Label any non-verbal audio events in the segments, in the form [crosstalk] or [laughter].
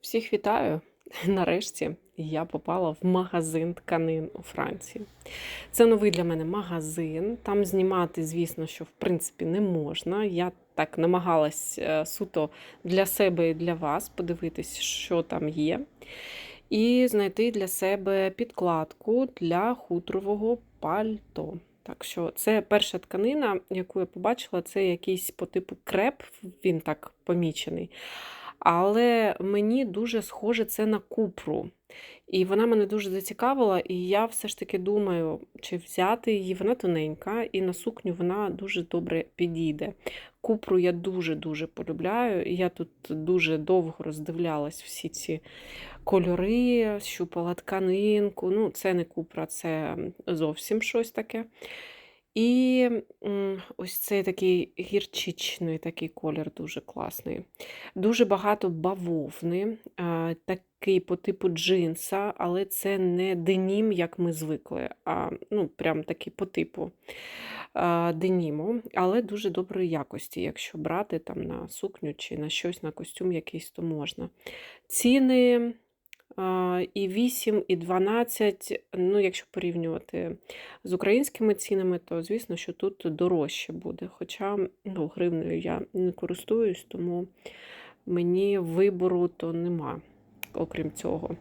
Всіх вітаю! [laughs] Нарешті я попала в магазин тканин у Франції. Це новий для мене магазин. Там знімати, звісно, що в принципі не можна. Я так намагалась е, суто для себе і для вас подивитись, що там є, і знайти для себе підкладку для хутрового пальто. Так що це перша тканина, яку я побачила, це якийсь по типу креп, він так помічений. Але мені дуже схоже це на купру. І вона мене дуже зацікавила, і я все ж таки думаю, чи взяти її, вона тоненька, і на сукню вона дуже добре підійде. Купру я дуже-дуже полюбляю. Я тут дуже довго роздивлялась всі ці кольори, щупала тканинку. Ну, це не купра, це зовсім щось таке. І ось цей такий гірчичний такий колір дуже класний. Дуже багато бавовни, такий по типу джинса, але це не денім, як ми звикли, а ну, прям такий по типу деніму, але дуже доброї якості. Якщо брати там на сукню чи на щось, на костюм якийсь, то можна. Ціни. І 8, і 12, ну, якщо порівнювати з українськими цінами, то звісно, що тут дорожче буде. Хоча ну, гривнею я не користуюсь, тому мені вибору то нема, окрім цього.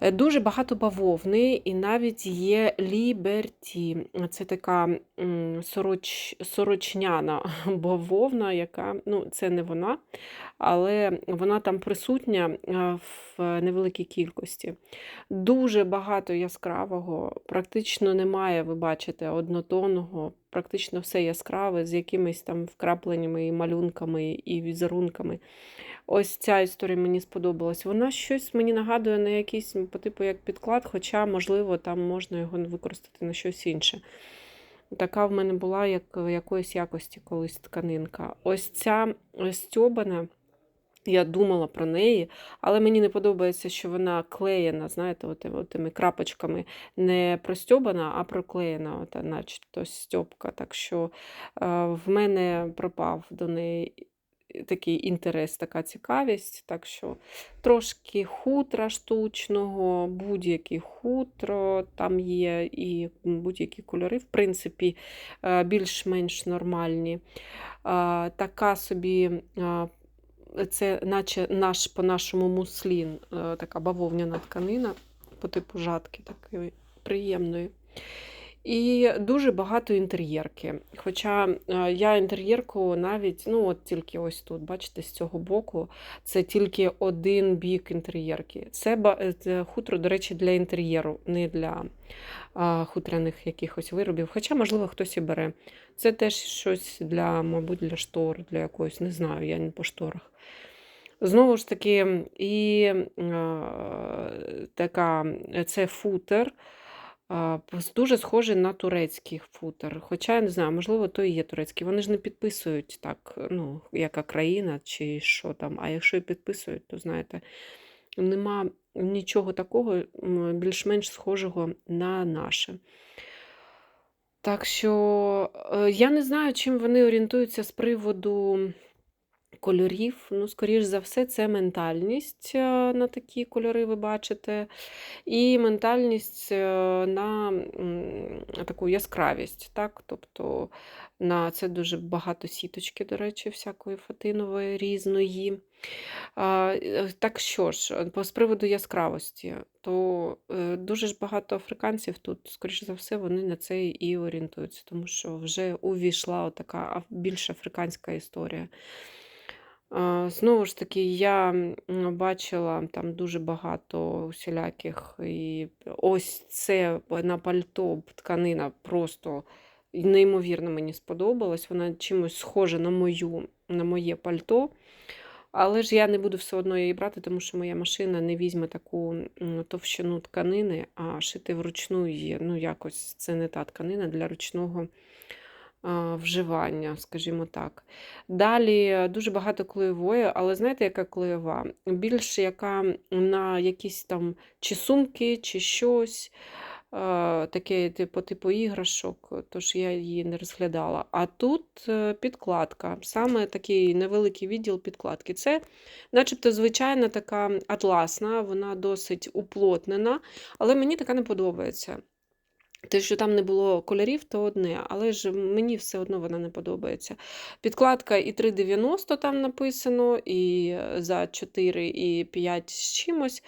Е, Дуже багато бавовни, і навіть є ліберті. Це така сороч, сорочняна [laughs] бавовна, яка ну, це не вона, але вона там присутня е, в невеликій кількості. Дуже багато яскравого, практично немає, ви бачите, однотонного, практично все яскраве з якимись там вкрапленнями і малюнками і візерунками. Ось ця історія мені сподобалась. Вона щось мені нагадує на якийсь по типу як підклад, хоча, можливо, там можна його використати на щось інше. Така в мене була як якоїсь якості колись тканинка. Ось ця стьобана, я думала про неї, але мені не подобається, що вона клеєна, знаєте, тими крапочками не простьобана, а проклеєна, от, начебто стьобка. Так що е, в мене пропав до неї такий інтерес, така цікавість. Так що трошки хутра штучного, будь-яке хутро там є, і будь-які кольори, в принципі, е, більш-менш нормальні. Е, така собі. Це наче наш по-нашому муслін, е, така бавовняна тканина по типу жатки, такої приємної. І дуже багато інтер'єрки. Хоча е, я інтер'єрку навіть, ну от тільки ось тут, бачите, з цього боку, це тільки один бік інтер'єрки. Це е, хутро, до речі, для інтер'єру, не для хутряних якихось виробів. Хоча, можливо, хтось і бере. Це теж щось для, мабуть, для штор, для якогось, не знаю, я не по шторах. Знову ж таки, і е, така, це футер. Дуже схожий на турецький футер. Хоча я не знаю, можливо, то і є турецький. Вони ж не підписують так, ну, яка країна чи що там. А якщо і підписують, то знаєте, нема нічого такого більш-менш схожого на наше. Так що е, я не знаю, чим вони орієнтуються з приводу кольорів. Ну, скоріш за все, це ментальність е, на такі кольори, ви бачите, і ментальність е, на таку яскравість. Так? Тобто на це дуже багато сіточки, до речі, всякої фатинової, різної. Е, Так що ж, з приводу яскравості, то дуже ж багато африканців тут, скоріш за все, вони на це і орієнтуються, тому що вже увійшла така більш африканська історія. Знову ж таки, я бачила там дуже багато усіляких, і ось це на пальто тканина просто неймовірно мені сподобалась. Вона чимось схожа на мою, на моє пальто. Але ж я не буду все одно її брати, тому що моя машина не візьме таку товщину тканини, а шити вручну її. Ну, якось це не та тканина для ручного вживання, скажімо так. Далі е, дуже багато клеєвої, але знаєте, яка клеєва? Більше яка на якісь там чи сумки, чи щось. таке типу, типу іграшок, тож я її не розглядала. А тут е, підкладка, саме такий невеликий відділ підкладки. Це, начебто, звичайна така атласна, вона досить уплотнена, але мені така не подобається. Те, що там не було кольорів, то одне, але ж мені все одно вона не подобається. Підкладка і 3,90 там написано, і е, за 4 і 5 з чимось.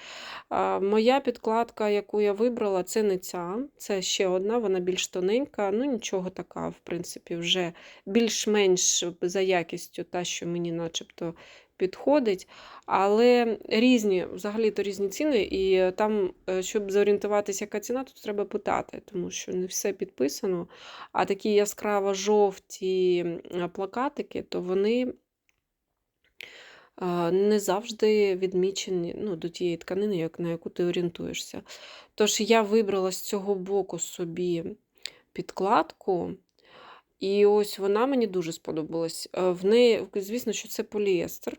А, Моя підкладка, яку я вибрала, це не ця, це ще одна, вона більш тоненька. Ну, нічого така, в принципі, вже більш-менш за якістю, та, що мені начебто підходить. Але різні, взагалі-то різні ціни, і там, е, щоб зорієнтуватися, яка ціна, тут треба питати, тому що не все підписано. А такі яскраво жовті плакатики, то вони. Не завжди відмічені ну, до тієї тканини, на яку ти орієнтуєшся. Тож я вибрала з цього боку собі підкладку, і ось вона мені дуже сподобалась. Е, в неї, звісно, що це поліестер.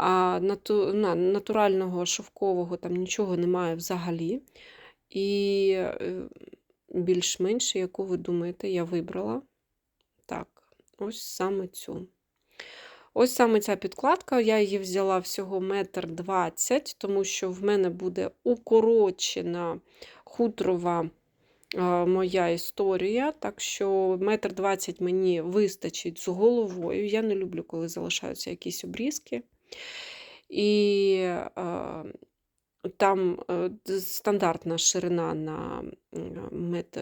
А нату, на, натурального шовкового там нічого немає взагалі. І е, більш-менш, яку ви думаєте, я вибрала. Так, ось саме цю. Ось саме ця підкладка, я її взяла всього метр двадцять, тому що в мене буде укорочена хутрова моя історія. Так що метр двадцять мені вистачить з головою. Я не люблю, коли залишаються якісь обрізки. І там е, стандартна ширина на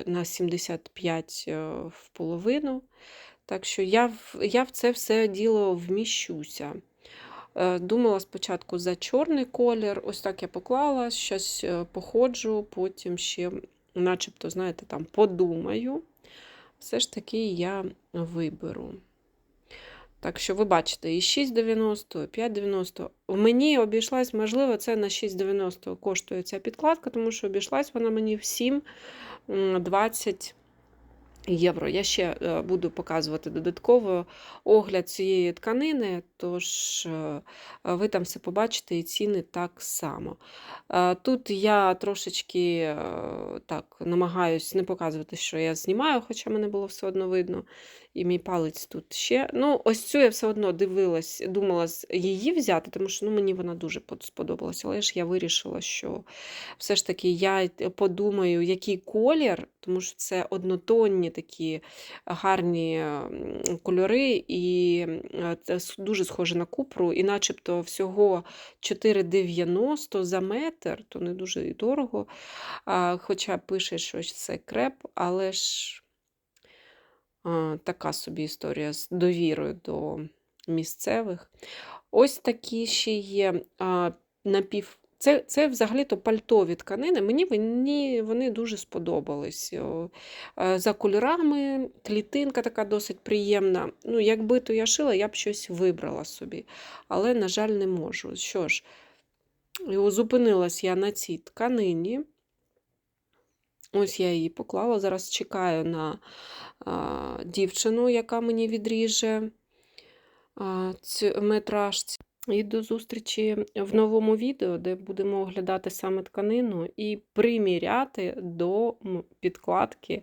на 75 е, в половину. Так що я в, я в це все діло вміщуся. Думала спочатку за чорний колір, ось так я поклала, щось походжу, потім ще, начебто, знаєте, там подумаю. Все ж таки я виберу. Так що ви бачите, і 6,90, і 5,90. Мені обійшлась, можливо, це на 6,90 коштує ця підкладка, тому що обійшлась вона мені в 7,20 євро. Я ще е, буду показувати додатково огляд цієї тканини, тож е, ви там все побачите і ціни так само. Е, тут я трошечки так намагаюсь не показувати, що я знімаю, хоча мене було все одно видно. І мій палець тут ще. Ну, ось цю я все одно дивилась, думала її взяти, тому що ну, мені вона дуже сподобалася. Але ж я вирішила, що все ж таки я подумаю, який колір, тому що це однотонні такі гарні кольори, і це дуже схоже на купру, і начебто всього 4,90 за метр, то не дуже і дорого. Хоча пише, що це креп, але ж така собі історія з довірою до місцевих. Ось такі ще є напів. Це це взагалі-то пальтові тканини. Мені вони, вони дуже сподобались. За кольорами, клітинка така досить приємна. Ну, Якби то я шила, я б щось вибрала собі. Але, на жаль, не можу. Що ж, зупинилась я на цій тканині. Ось я її поклала. Зараз чекаю на а, дівчину, яка мені відріже а, цю метражці. І до зустрічі в новому відео, де будемо оглядати саме тканину і приміряти до підкладки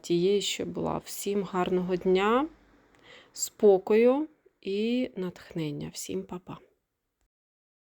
тієї, що була. Всім гарного дня, спокою і натхнення. Всім па-па!